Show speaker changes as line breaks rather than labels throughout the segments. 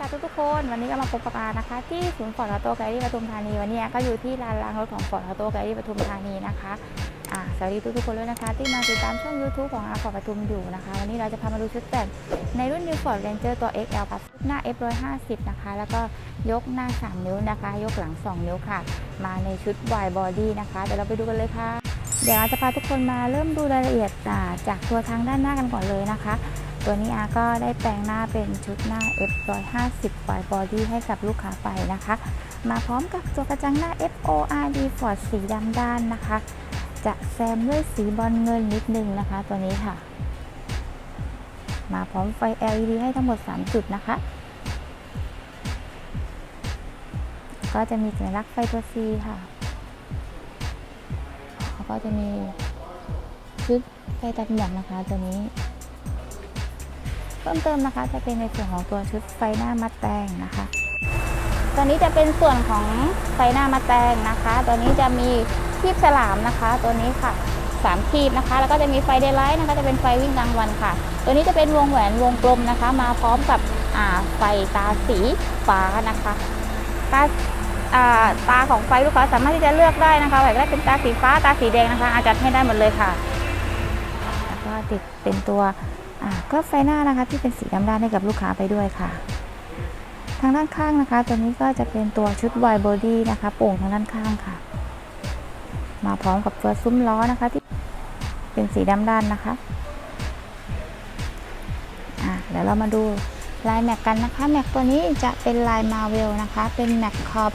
ค่ะทุกๆคนวันนี้ก็มาพบกับอานะคะ ที่ศูนย์ฟอร์ดออโต้แกลลี่ปทุมธานีวันนี้ก็อยู่ที่ลานล้างรถของฟอร์ดออโต้แกลลี่ปทุมธานีนะคะอ่าสวัสดีทุกๆคนด้วยนะคะ ที่มาติดตามช่อง YouTube ของอาฟอร์ดปทุมอยู่นะคะ วันนี้เราจะพามาดูชุดแต่งในรุ่น New Ford Ranger ตัว XL ค่ะหน้า F150 นะคะ แล้วก็ยกหน้า 3 นิ้วนะคะ ยกหลัง 2 นิ้วค่ะ มาในชุด wide body นะคะเดี๋ยวเราไปดูกันเลยค่ะ เดี๋ยวอาจะพาทุกคนมาเริ่มดูรายละเอียดจากตัวทางด้านหน้ากันก่อนเลยนะคะ ตัวนี้อาก็ได้แปลงหน้าเป็นชุดหน้า F150 wide body ให้กับลูกค้าไปนะคะ มาพร้อมกับตัวกระจังหน้า FORD Ford สีดำด้านนะคะ จะแซมด้วยสีบอลเงินนิดนึงนะคะ ตัวนี้ค่ะ มาพร้อมไฟ LED ให้ทั้งหมด 3 จุดนะคะ ก็จะมีสัญลักษณ์ไฟตัว C ค่ะแล้วก็จะมีชุดไฟตัดหมวกนะคะตัวนี้ เพิ่มเติมนะคะจะเป็นในส่วนของตัวชุดไฟหน้ามัดแตงนะคะ ตัวนี้จะเป็นส่วนของไฟหน้ามัดแตงนะคะ ตัวนี้จะมีคีบฉลามนะคะ ตัวนี้ค่ะสามคีบนะคะ แล้วก็จะมีไฟเดย์ไลท์นะคะ จะเป็นไฟวิ่งกลางวันค่ะ ตัวนี้จะเป็นวงแหวนวงกลมนะคะ มาพร้อมกับไฟตาสีฟ้านะคะตาาตาของไฟลูกค้าสามารถที่จะเลือกได้นะคะแบบได้เป็นตาสีฟ้าตาสีแดงนะคะ อาจจัดให้ได้หมดเลยค่ะ แล้วก็ติดเป็นตัว ก็ไฟหน้านะคะที่เป็นสีดำด้านให้กับลูกค้าไปด้วยค่ะ ทางด้านข้างนะคะ ตัวนี้ก็จะเป็นตัวชุด wide body นะคะโป่งทางด้านข้างค่ะ มาพร้อมกับตัวซุ้มล้อนะคะที่เป็นสีดำด้านนะคะอะเดี๋ยวเรามาดูลายแม็กกันนะคะแม็กตัวนี้จะเป็นลายมาเวลนะคะ เป็นแม็กขอบ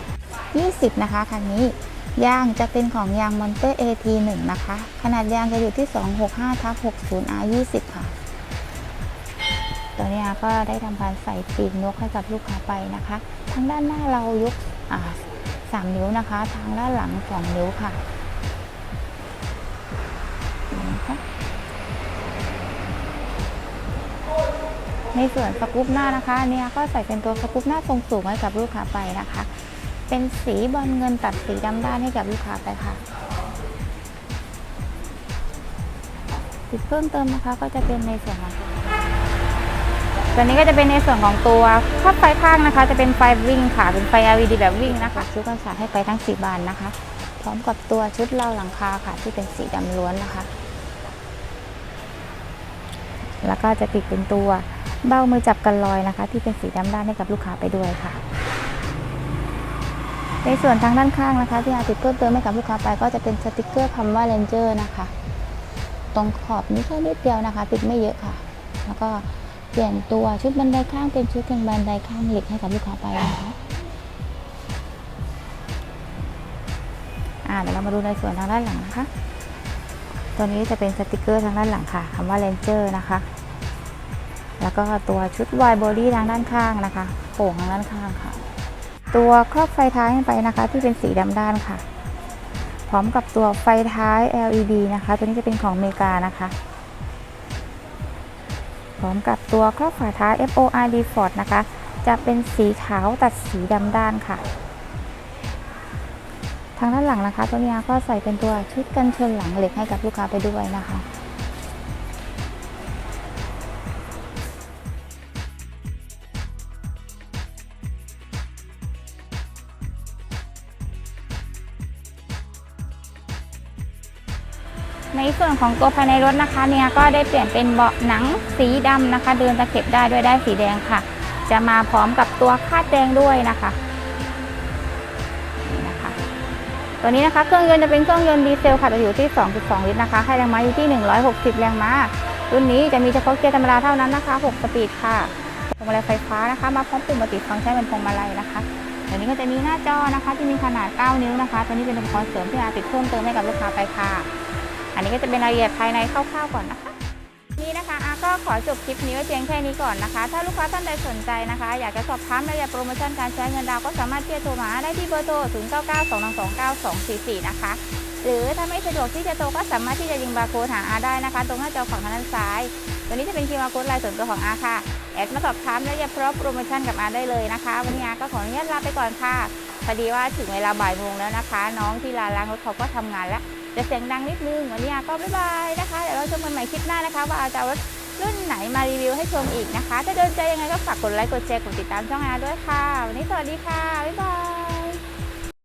20 นะคะคันนี้ยางจะเป็นของยางมอนเตอร์ AT1 นะคะ ขนาดยางจะอยู่ที่ 265ทับ60 R20 ค่ะ ตัวนี้ก็ได้ทำการใส่ปีกนกให้กับลูกค้าไปนะคะ ทางด้านหน้าเรายกสามนิ้วนะคะ ทางด้านหลังสองนิ้วค่ะในส่วนสกู๊ปหน้านะคะอันเนี่ยก็ใส่เป็นตัวสกู๊ปหน้าทรงสูงให้กับลูกค้าไปนะคะ เป็นสีบอลเงินตัดสีดำด้านให้กับลูกค้าไปค่ะติดเพิ่มเติมนะคะก็จะเป็นในส่วนของ ตัวนี้ก็จะเป็นในส่วนของตัวครอบไฟข้างนะคะ จะเป็นไฟวิ่งค่ะ เป็นไฟ LED แบบวิ่งนะคะชุดกันศาให้ไปทั้งสีบานนะคะ พร้อมกับตัวชุดเล่าหลังคาค่ะ ที่เป็นสีดำล้วนนะคะ แล้วก็จะติดเป็นตัวเบ้ามือจับกันรอยนะคะ ที่เป็นสีดำด้านให้กับลูกค้าไปด้วยค่ะ ในส่วนทางด้านข้างนะคะ ที่อาติดเพิ่มเติมให้กับลูกค้าไป ก็จะเป็นสติกเกอร์คำว่า Ranger นะคะ ตรงขอบนี้แค่นิดเดียวนะคะ ติดไม่เยอะค่ะ แล้วก็ เปลี่ยนตัวชุดบันไดข้างเป็นชุดกันบันไดข้างเหล็กให้กับลูกค้าไปนะคะอ่าเดี๋ยวเรามาดูในส่วนทางด้านหลังนะคะ ตัวนี้จะเป็นสติกเกอร์ทางด้านหลังค่ะคำว่า Ranger นะคะ แล้วก็ตัวชุด wide body ทางด้านข้างนะคะโป่งทางด้านข้างค่ะ ตัวครอบไฟท้ายไปนะคะ ที่เป็นสีดำด้านค่ะ พร้อมกับตัวไฟท้าย LED นะคะ ตัวนี้จะเป็นของอเมริกานะคะ พร้อมกับตัวครอบฝาท้าย FORD Ford นะคะ จะเป็นสีขาวตัดสีดำด้านค่ะ ทางด้านหลังนะคะ ตัวนี้ก็ใส่เป็นตัวชุดกันชนหลังเหล็กให้กับลูกค้าไปด้วยนะคะ ในส่วนของตัวภายในรถนะคะเนี่ยก็ได้เปลี่ยนเป็นเบาะหนังสีดำนะคะ เดินตะเข็บได้ด้วยได้สีแดงค่ะ จะมาพร้อมกับตัวคาดแดงด้วยนะคะนี่นะคะ ตัวนี้นะคะเครื่องยนต์จะเป็นเครื่องยนต์ดีเซลค่ะจะอยู่ที่ 2.2 ลิตรนะคะให้แรงม้าอยู่ที่ 160 แรงม้ารุ่นนี้จะมีเฉพาะเกียร์ธรรมดาเท่านั้นนะคะ 6 สปีดค่ะพวงมาลัยไฟฟ้านะคะ มาพร้อมปุ่มมัลติฟังก์ชันเป็นพวงมาลัยนะคะตัวนี้ก็จะมีหน้าจอนะคะ ที่มีขนาด 9 นิ้วนะคะ ตัวนี้เป็นอุปกรณ์เสริมที่อาติดเพิ่มเติมให้กับลูกค้าไปค่ะ อันนี้ก็จะเป็นรายละเอียดภายในคร่าวๆก่อนนะคะนี่นะคะอาก็ขอจบคลิปนี้ไว้เพียงแค่นี้ก่อนนะคะ ถ้าลูกค้าท่านใดสนใจนะคะ อยากจะสอบถามรายละเอียดโปรโมชั่นการใช้เงินดาวก็สามารถที่จะโทรมาได้ที่เบอร์โทร 0 9 9 2 2 2 9 2 4 4 นะคะ หรือถ้าไม่สะดวกที่จะโทรก็สามารถที่จะยิงบาร์โค้ดหาอาได้นะคะ ตรงหน้าจอฝั่งทางด้านซ้ายตัวนี้จะเป็นคิวอาร์โค้ดลายส่วนตัวของอาค่ะ แอดมาสอบถามรายละเอียดพร้อมโปรโมชั่นกับอาได้เลยนะคะ วันนี้อาก็ขออนุญาตลาไปก่อนค่ะ พอดีว่าถึงเวลาบ่ายโมงแล้วนะคะ น้องที่ลานล้างรถเขาก็ทำงานแล้ว จะเสียงดังนิดนึงวันนี้ก็บ๊ายบายนะคะ เดี๋ยวเราชมกันใหม่คลิปหน้านะคะ ว่าอาจะเอารถรุ่นไหนมารีวิวให้ชมอีกนะคะ ถ้าโดนใจยังไงก็ฝากกดไลค์กดแชร์กดติดตามช่องอาด้วยค่ะ วันนี้สวัสดีค่ะ บ๊ายบาย